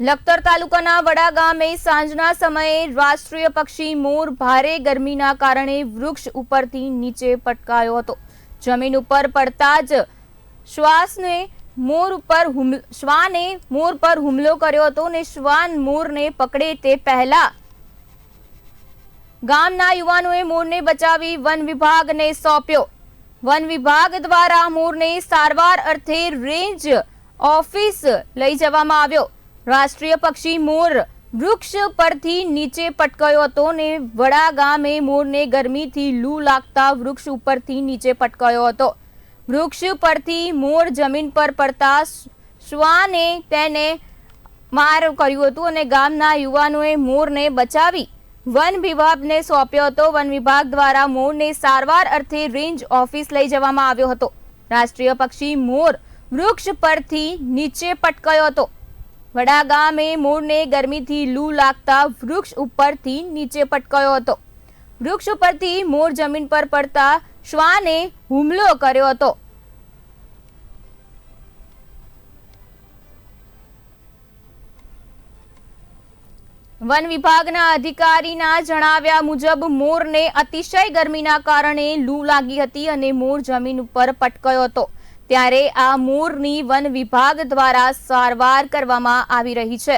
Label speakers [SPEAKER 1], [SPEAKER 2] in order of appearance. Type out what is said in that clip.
[SPEAKER 1] લખતર તાલુકાના વડા ગામે સાંજના સમયે રાષ્ટ્રીય પક્ષી મોર ભારે ગરમીના કારણે વૃક્ષ ઉપરથી નીચે પટકાયો હતો. જમીન ઉપર પડતા જ શ્વાસને મોર ઉપર શ્વાને મોર પર હુમલો કર્યો હતો અને શ્વાન મોરને પકડે તે પહેલા ગામના યુવાનોએ મોરને બચાવી વન વિભાગને સોંપ્યો. વન વિભાગ દ્વારા મોરને સારવાર અર્થે રેન્જ ઓફિસ લઈ જવામાં આવ્યો. રાષ્ટ્રીય પક્ષી મોર વૃક્ષ પરથી નીચે પટકાયો હતો ને વડા ગામે મોરને ગરમીથી લૂ લાગતા વૃક્ષ ઉપરથી નીચે પટકાયો હતો. વૃક્ષ પરથી મોર જમીન પર પડતા શ્વાને તેને માર કર્યું હતું અને ગામના યુવાનોએ મોરને બચાવી વન વિભાગને સોંપ્યો હતો. વન વિભાગ દ્વારા મોરને સારવાર અર્થે રેન્જ ઓફિસ લઈ જવામાં આવ્યો હતો. રાષ્ટ્રીય પક્ષી મોર વૃક્ષ પરથી નીચે પટકાયો હતો. વડા ગામે મોરને ગરમીથી લૂ લાગતા વૃક્ષ ઉપરથી નીચે પટકાયો હતો. વૃક્ષ ઉપરથી મોર જમીન પર પડતા શ્વાને હુમલો કર્યો હતો. વન વિભાગના અધિકારીના જણાવ્યા મુજબ મોરને અતિશય ગરમીના કારણે લૂ લાગી હતી અને મોર જમીન ઉપર પટકાયો હતો. ત્યારે આ મોરની વન વિભાગ દ્વારા સારવાર કરવામાં આવી રહી છે.